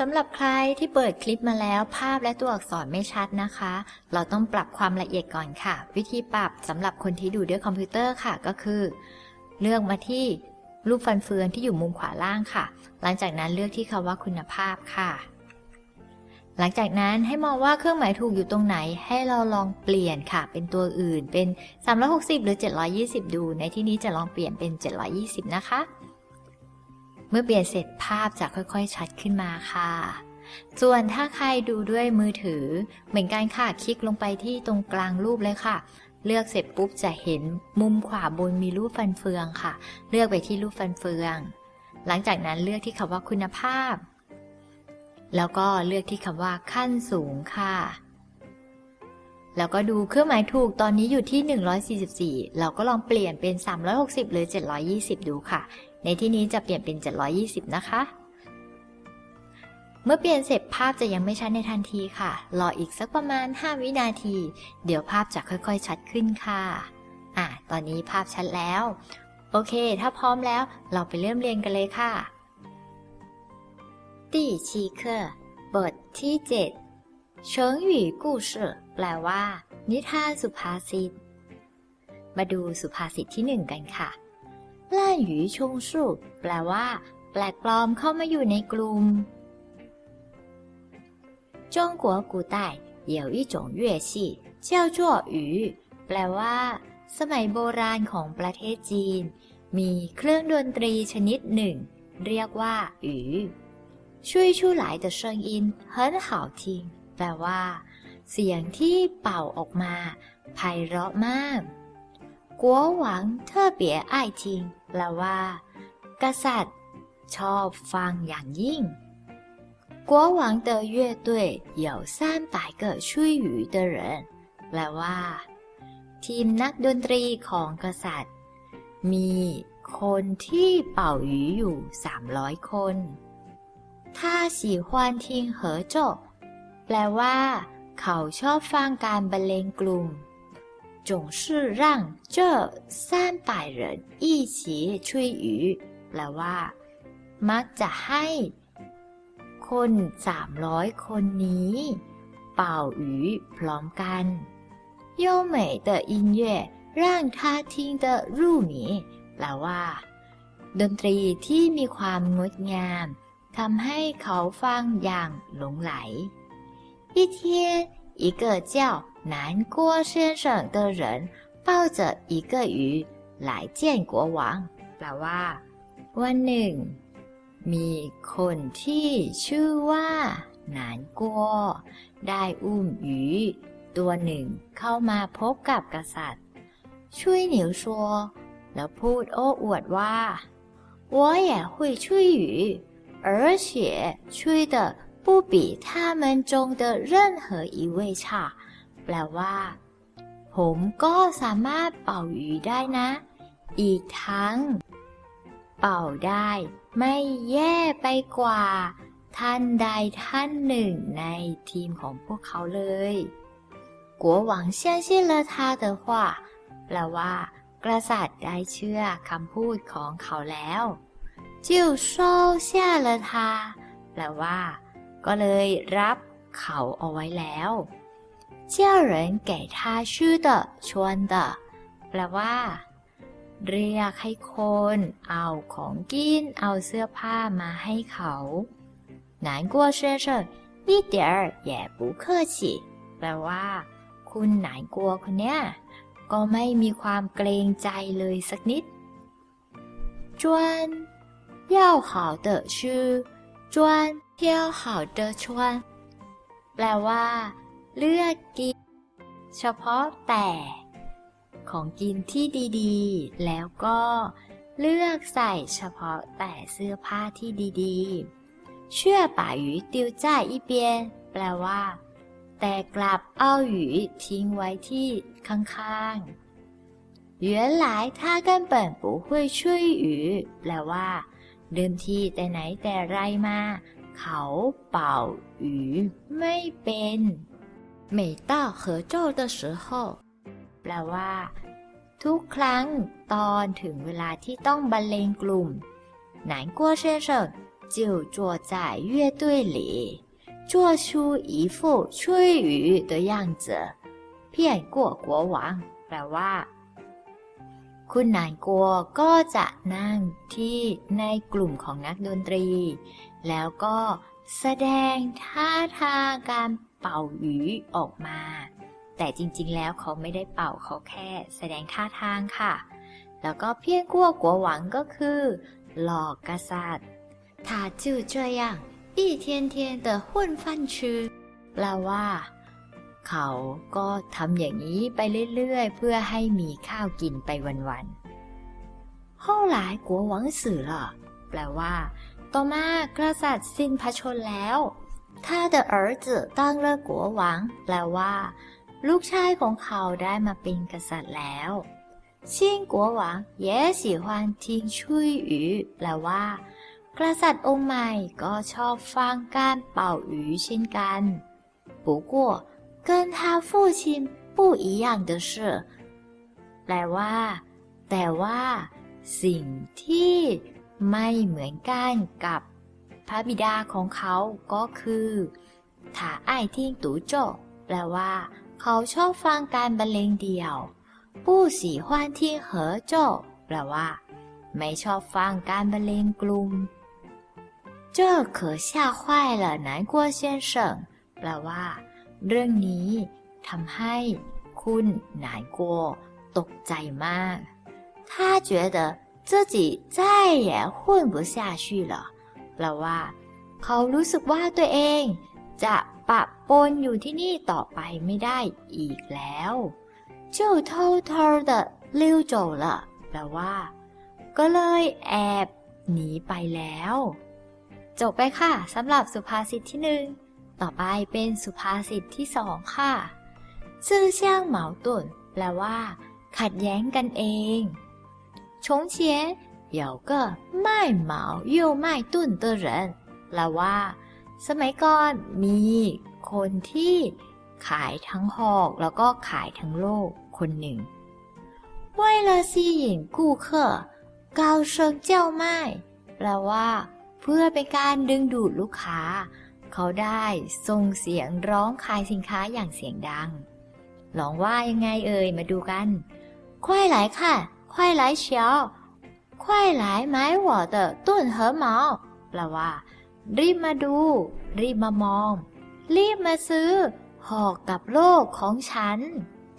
สำหรับใครที่เปิดคลิปมาแล้วภาพและตัวอักษรไม่ชัดนะคะ เราต้องปรับความละเอียดก่อนค่ะ วิธีปรับสำหรับคนที่ดูด้วยคอมพิวเตอร์ค่ะก็คือ เลือกมาที่รูปฟันเฟืองที่อยู่มุมขวาล่างค่ะ หลังจากนั้นเลือกที่คำว่าคุณภาพค่ะ หลังจากนั้นให้มองว่าเครื่องหมายถูกอยู่ตรงไหน ให้เราลองเปลี่ยนค่ะ เป็นตัวอื่นเป็น 360 หรือ 720 ดู ในที่นี้จะลองเปลี่ยนเป็น 720 นะคะ เมื่อเปลี่ยนเสร็จภาพจะค่อยๆ ชัดขึ้นมาค่ะ ส่วนถ้าใครดูด้วยมือถือ เหมือนกันค่ะ คลิกลงไปที่ตรงกลางรูปเลยค่ะ เลือกเสร็จปุ๊บจะเห็นมุมขวาบนมีรูปฟันเฟืองค่ะ เลือกไปที่รูปฟันเฟือง หลังจากนั้นเลือกที่คำว่าคุณภาพ แล้วก็เลือกที่คำว่าขั้นสูงค่ะแล้วก็ดูเครื่องหมายถูกตอนนี้อยู่ที่ 144 เราก็ลองเปลี่ยนเป็น 360 หรือ 720 ดูค่ะ ในที่นี้จะเปลี่ยนเป็น 720 นะคะ เมื่อเปลี่ยนเสร็จภาพจะยังไม่ชัดในทันทีค่ะ รออีกสักประมาณ 5 วินาที เดี๋ยวภาพจะค่อยๆ ชัดขึ้นค่ะ อ่ะ ตอนนี้ภาพชัดแล้ว โอเค ถ้าพร้อมแล้ว เราไปเริ่มเรียนกันเลยค่ะ第七课บทที่7成语故事แปลว่า นิทานสุภาษิต มาดูสุภาษิตที่หนึ่งกันค่ะล่า นหยูชงสุแปลว่า แปลกปลอมเข้ามาอยู่ในกลุ่ม中国古代有一种乐器叫做鱼แปลว่า สมัยโบราณของประเทศจีน มีเครื่องดนตรีชนิดหนึ่ง เรียกว่าหยู吹出来的声音很好听แปลว่า เสียงที่เป่าออกมาไพเราะมาก国王特别爱听แป ลว่า กษัตริย์ ชอบฟังอย่างยิ่ง国王的乐队有三百个吹鱼的人แปลว่า ทีมนักดนตรีของกษัตริย์ มีคนที่เป่าหยูอยู่ 300 คน他喜欢听合奏แปลว่า เขาชอบฟังการบรรเลงกลุ่ม 总是让这三百人一起吹雨แปลว่า มักจะให้ คน300 คนนี้ เป่าหยูพร้อมกัน优美的音乐让他听得入迷แปลว่า ดนตรีที่มีความงดงามทำให้เขาฟังอย่างหลงไหล一天一个叫 南郭先生的人抱着一个鱼来见国王แปลว่า วันหนึ่ง มีคนที่ชื่อว่าหนานกัว ได้อุ้มหยูตัวหนึ่งเข้ามาพบกับกษัตริย์ ช่วยเหนียวชัว แล้วพูดโอ้อวดว่า我也会吹雨而且吹的不比他们中的任何一位差 แปลว่า ผมก็สามารถเป่าหวีได้นะ อีกทั้ง เป่าได้ ไม่แย่ไปกว่า ท่านใดท่านหนึ่งในทีมของพวกเขาเลยกัวหวังเชื่อชื่อเลอทาเตอว่าแปลว่ากษัตริย์ได้เชื่อคำพูดของเขาแล้วจิวโซเชื่อเลอทาแปลว่า ก็เลยรับเขาเอาไว้แล้ว 叫人给他吃的穿的แปลว่า เรียกให้คนเอาของกิน เอาเสื้อผ้ามาให้เขา难过先生一点儿也不客气แปลว่า คุณหนานกัวคนเนี้ย ก็ไม่มีความเกรงใจเลยสักนิด专要好的吃专挑好的穿แปลว่า เลือกกิน เฉพาะแต่ ของกินที่ดีๆ แล้วก็เลือกใส่เฉพาะแต่เสื้อผ้าที่ดีๆเชื่อป่าหยูติวจ่ายอีเปียนแปลว่า แต่กลับเอาหยูทิ้งไว้ที่ข้างๆ原来他根本不会吹雨แปลว่า เดิมทีแต่ไหนแต่ไรมา เขาเป่าหยูไม่เป็น 每到合奏的时候แปลว่า ทุกครั้งตอนถึงเวลาที่ต้องบรรเลงกลุ่มหนานกัวเชเฉิง 就坐在乐队里，做出一副吹雨的样子，骗过国王。แปลว่า คุณนายกัวก็จะนั่งที่ในกลุ่มของนักดนตรี แล้วก็ แสดงท่าทางการเป่าหวีออกมา แต่จริงๆ แล้วเขาไม่ได้เป่าเขาแค่แสดงท่าทางค่ะ แล้วก็เพี้ยนกัวกัวหวังก็คือ หลอกกษัตริย์他就这样一天天的混饭吃แปลว่า เขาก็ทำอย่างนี้ไปเรื่อยๆ เพื่อให้มีข้าวกินไปวันๆ后来国王死了แปลว่า ต่อมากษัตริย์สิ้นพระชนม์แล้ว他的儿子当了国王แปลว่า ลูกชายของเขาได้มาเป็นกษัตริย์แล้ว新国王也喜欢听吹雨แปลว่า กษัตริย์องค์ใหม่ก็ชอบฟังการเป่าหวีเช่นกัน不过跟他父亲不一样的是แปลว่า แต่ว่า สิ่งที่ ไม่เหมือนกันกับพระบิดาของเขาก็คือถาไอายทิ้งตูโจแปลว่า เขาชอบฟังการบรรเลงเดี่ยวผู้สีฮวนทิ้งเหอโจแปลว่า ไม่ชอบฟังการบรรเลงกลุ่ม这可吓坏了南郭先生แปลว่า เรื่องนี้ทำให้คุณหนานกัวตกใจมาก他觉得 自己再也混不下去了แปลว่า เขารู้สึกว่าตัวเอง จะปะปนอยู่ที่นี่ต่อไปไม่ได้อีกแล้ว就偷偷的溜走了แปลว่า ก็เลยแอบหนีไปแล้ว จบไปค่ะสำหรับสุภาษิตที่หนึ่ง ต่อไปเป็นสุภาษิตที่สองค่ะซื่อเซียงเหมาตุนแปลว่า ขัดแย้งกันเอง 从前有个卖毛又卖盾的人แปลว่า สมัยก่อนมีคนที่ขายทั้งหอกแล้วก็ขายทั้งโลกคนหนึ่ง为了吸引顾客高声叫卖แปลว่า เพื่อเป็นการดึงดูดลูกค้า เขาได้ส่งเสียงร้องขายสินค้าอย่างเสียงดัง ลองว่ายังไงเอ่ยมาดูกัน快来看 快来瞧，快来买我的盾和矛แปลว่า รีบมาดู รีบมามอง รีบมาซื้อ หอกกับโลกของฉัน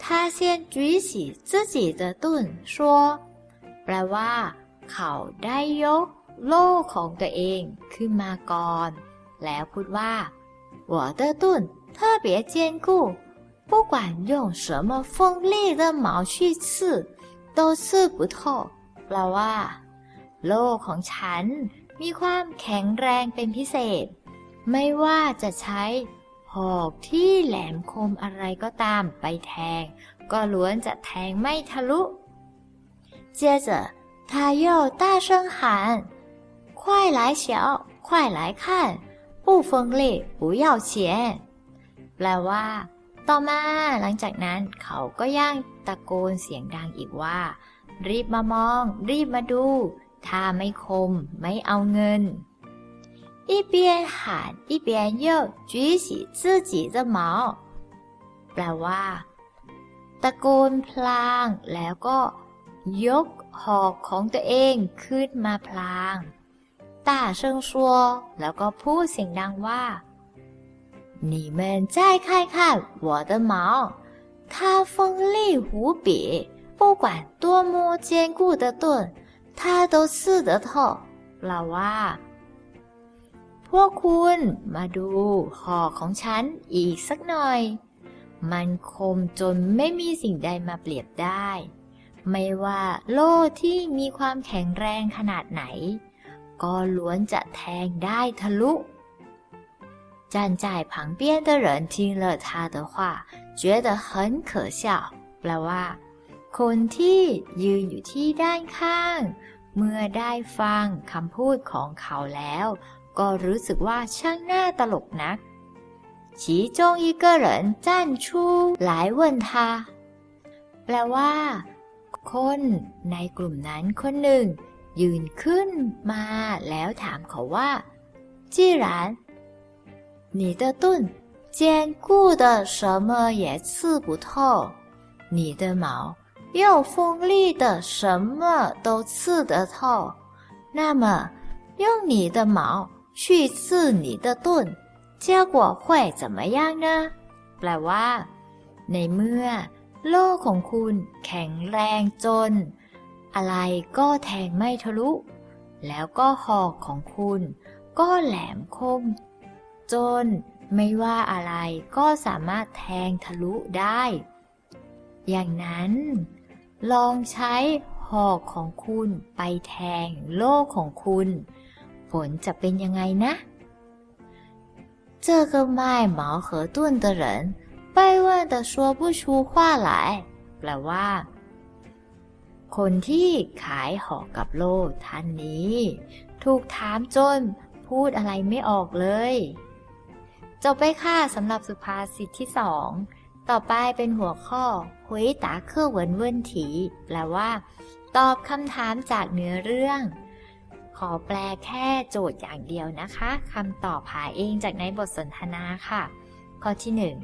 他先举起自己的盾说แปลว่า เขาได้ยก โล่ของตัวเองขึ้นมาก่อน แล้วพูดว่า我的盾特别坚固不管用什么锋利的矛去刺 都刺不透แปลว่า โล่ของฉันมีความแข็งแรงเป็นพิเศษ ไม่ว่าจะใช้หอกที่แหลมคมอะไรก็ตามไปแทง ก็ล้วนจะแทงไม่ทะลุ接着他又大声喊快来瞧快来看不锋利不要钱แปลว่า ต่อมาหลังจากนั้นเขาก็ย่างตะโกนเสียงดังอีกว่า รีบมามอง รีบมาดู ถ้าไม่คมไม่เอาเงิน一边喊一边又举起自己的毛แปลว่า ตะโกนพลางแล้วก็ ยกหอกของตัวเองขึ้นมาพลางตาเชิง大声说แล้วก็พูดเสียงดังว่า 你们再看看我的矛，它锋利无比，不管多么坚固的盾，它都刺得透。แปลว่า พวกคุณมาดูหอกของฉันอีกสักหน่อย มันคมจนไม่มีสิ่งใดมาเปรียบได้ ไม่ว่าโล่ที่มีความแข็งแรงขนาดไหน ก็ล้วนจะแทงได้ทะลุ 站在旁边的人听了他的话，觉得很可笑。แปลว่า คนที่ยืนอยู่ที่ด้านข้าง เมื่อได้ฟังคำพูดของเขาแล้ว ก็รู้สึกว่าช่างน่าตลกนัก其中一个人站出来问他แปลว่า คนในกลุ่มนั้นคนหนึ่ง ยืนขึ้นมาแล้วถามเขาว่า 既然 你的盾坚固的什么也刺不透，你的矛又锋利的什么都刺得透，那么用你的矛去刺你的盾，结果会怎么样呢？แปลว่า ในเมื่อ โล่ของคุณแข็งแรงจน อะไรก็แทงไม่ทะลุ แล้วก็หอกของคุณ ก็แหลมคม จนไม่ว่าอะไรก็สามารถแทงทะลุได้ อย่างนั้น ลองใช้หอกของคุณไปแทงโล่ของคุณ ผลจะเป็นยังไงนะ这个卖矛和盾的人被问的说不出话来แปลว่า คนที่ขายหอกกับโล่ท่านนี้ ถูกถามจนพูดอะไรไม่ออกเลย จบไปค่ะสำหรับสุภาษิตที่สอง ต่อไปเป็นหัวข้อหวยตาเครื่อเหวินเวินถีแปลว่า ตอบคำถามจากเนื้อเรื่อง ขอแปลแค่โจทย์อย่างเดียวนะคะคำตอบหาเองจากในบทสนทนาค่ะ ข้อที่หนึ่ง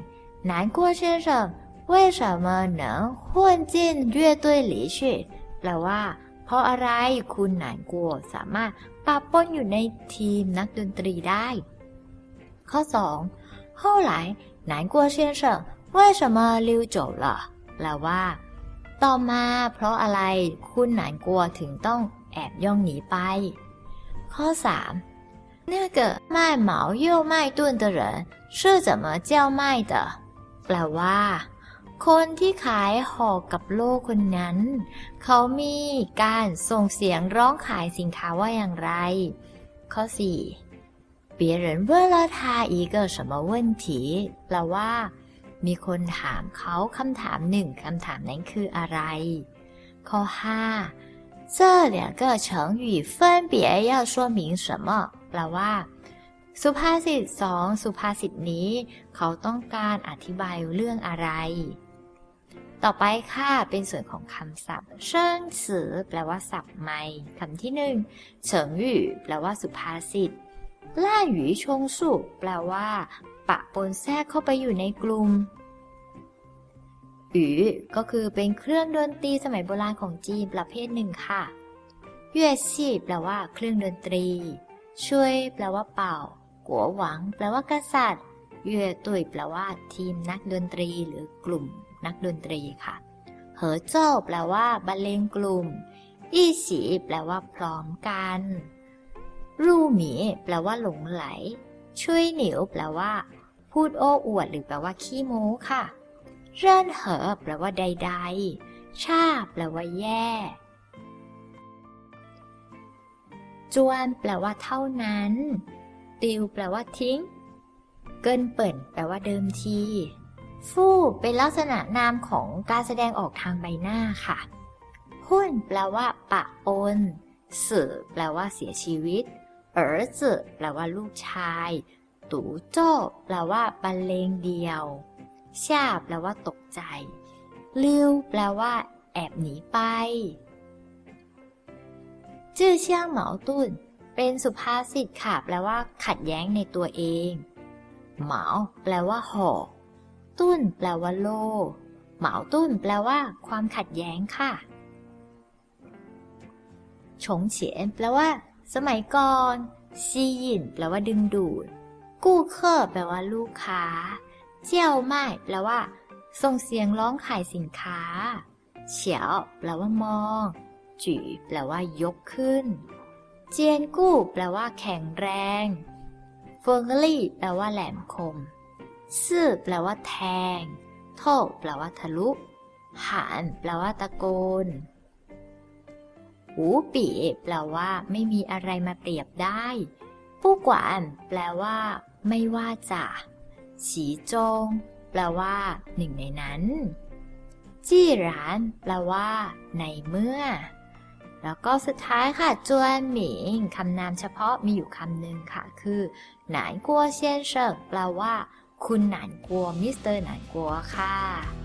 南郭先生为什么能混进乐队里去แปลว่า เพราะอะไรคุณหนานกัวสามารถปะปนอยู่ในทีมนักดนตรีได้ ข้อ 2. 后来南郭先生为什么溜走了แปลว่า ต่อมาเพราะอะไรคุณหนานกัวถึงต้องแอบย่องหนีไป ข้อ 3.那个卖毛又卖盾的人是怎么叫卖的แปลว่า คนที่ขายหอกกับโล่คนนั้น เขามีการส่งเสียงร้องขายสินค้าว่าอย่างไร ข้อ 4. 别人问了他一个什么问题แปลว่า มีคนถามเขาคำถามหนึ่งคำถามนั้นคืออะไร ข้อ 5. 这两个成语分别要说明什么แปลว่า สุภาษิตสองสุภาษิตนี้ เขาต้องการอธิบายเรื่องอะไร ต่อไปค่ะ เป็นส่วนของคำศัพท์เชิงสือแปลว่าศัพท์ใหม่คำที่หนึ่งเฉิงหยู่แปลว่าสุภาษิต ล่าหยูชงสุแปลว่า ปะปนแทรกเข้าไปอยู่ในกลุ่มหยูก็คือเป็นเครื่องดนตรีสมัยโบราณของจีนประเภทหนึ่งค่ะเย่ชี่แปลว่าเครื่องดนตรี ช่วย แปลว่าเป่า กัวหวัง แปลว่ากษัตริย์เย่ตุยแปลว่าทีมนักดนตรีหรือกลุ่มนักดนตรีค่ะ เหอเจ้าแปลว่าบรรเลงกลุ่ม อี้สีแปลว่าพร้อมกัน รูหมีแปลว่าหลงไหล ช่วยเหนิวแปลว่า พูดโอ้อวดหรือแปลว่าขี้โม้ค่ะ เรื่อนเหอแปลว่าใดๆชาแปลว่าแย่จวนแปลว่าเท่านั้น ติวแปลว่าทิ้ง เกินเปิ่นแปลว่าเดิมที ฟู่เป็นลักษณะนามของการแสดงออกทางใบหน้าค่ะ หุ่นแปลว่า ปะปนสื่อแปลว่าเสียชีวิต เอ๋อจือแปลว่าลูกชาย ตูโจ้แปลว่าบรรเลงเดียวช่าแปลว่าตกใจลิวแปลว่า แอบหนีไป จื้อเชียงเหมาตุนเป็นสุภาษิตค่ะแปลว่า ขัดแย้งในตัวเอง เหมา แปลว่าห่อตุ้น แปลว่าโลเหมาตุ้น แปลว่า ความขัดแย้งค่ะฉงเฉียนแปลว่า สมัยก่อนซียินแปลว่าดึงดูด กู้เคอแปลว่าลูกค้า เจียวไม่แปลว่า ส่งเสียงร้องขายสินค้า เฉียวแปลว่ามอง จีแปลว่ายกขึ้น เจียนกู้แปลว่าแข็งแรงเฟิงลี่แปลว่าแหลมคมซื่อแปลว่าแทง โทแปลว่าทะลุ หาน แปลว่าตะโกน หูปีแปลว่า ไม่มีอะไรมาเปรียบได้ผู้กวานแปลว่า ไม่ว่าจะฉีจง แปลว่า หนึ่งในนั้น จี้ราน แปลว่า ในเมื่อ แล้วก็สุดท้ายค่ะ จวนหมิงคำนามเฉพาะมีอยู่คำหนึ่งค่ะ คือหนานกัวเซียนเฉิงแปลว่า คุณหนานกัวมิสเตอร์หนานกัวค่ะ